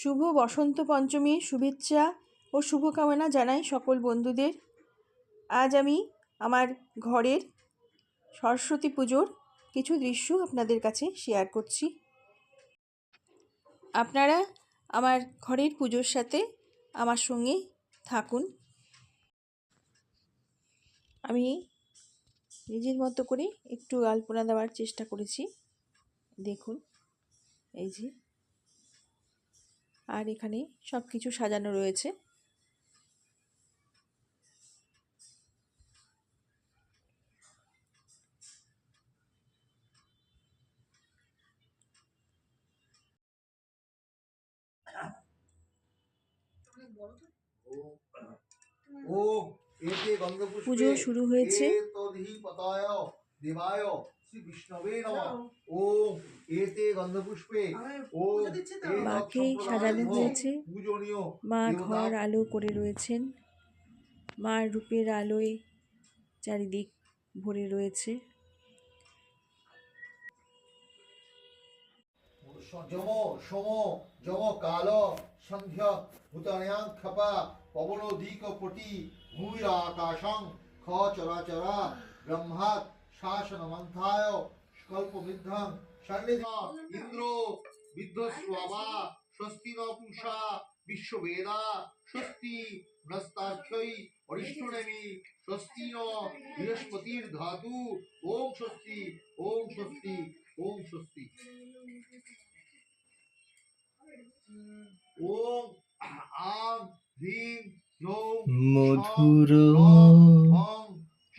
শুভ বসন্ত পঞ্চমীর শুভেচ্ছা ও শুভকামনা জানাই সকল বন্ধুদের। আজ আমি আমার ঘরের সরস্বতী পুজোর কিছু দৃশ্য আপনাদের কাছে শেয়ার করছি। আপনারা আমার ঘরের পুজোর সাথে আমার সঙ্গে থাকুন। আমি নিজের মতো করে একটু আলপনা দেওয়ার চেষ্টা করেছি। দেখুন, এই যে আর এখানে সব কিছু সাজানো রয়েছে পুজো শুরু হয়েছে। দেবায় শ্রী বিষ্ণবে নমঃ এতে গন্ধপুষ্পে। ও মাকে সাজানো হয়েছে। পূজনীয় মা ঘর আলো করে রয়েছেন। মার রূপের আলোয় চারিদিক ভরে রয়েছে। যম সম যম কাল সন্ধ্যা ভূতান্যাং ক্ষপা পবন দিক পটি ভূমির আকাশং খ চরাচরা ব্রহ্মাৎ শাসন মন্থায় স্কল্প বিদ্ধং ইন্দ্র স্বস্তি ন পুষা বিশ্ববেদা স্বস্তি অরিষ্টনেমি স্বস্তি ন বৃহস্পতির ধাতু ওম স্বস্তি ওম স্বস্তি ওম স্বস্তি ওম আম হ্রিম মধুর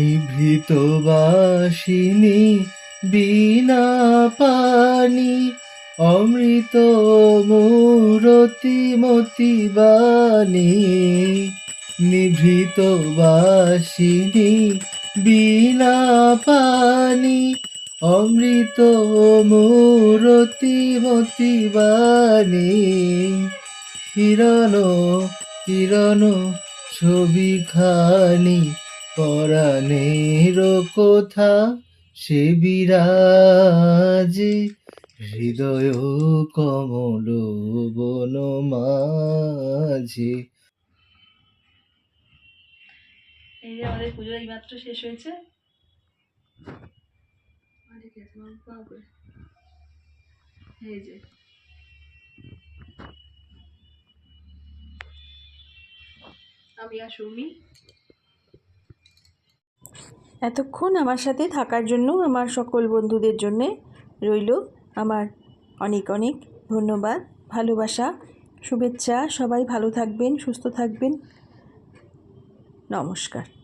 নিভৃত বাসিনী, বিনা পানি, অমৃত মূরতি মতি বাণী। নিভৃত বাসিনী, বিনা পানি, অমৃত মূরতি মতি বাণী। কিরণ কিরণ ছবি খানি পরাণের কথা? সে বিরাজে হৃদয় কমল বন মাঝে। এই যে আমাদের পুজো এই মাত্র শেষ হয়েছে। এই যে। আমি আর সৌমি। এতক্ষণ আমার সাথে থাকার জন্য আমার সকল বন্ধুদের জন্যে রইল আমার অনেক অনেক ধন্যবাদ, ভালোবাসা, শুভেচ্ছা। সবাই ভালো থাকবেন, সুস্থ থাকবেন। নমস্কার।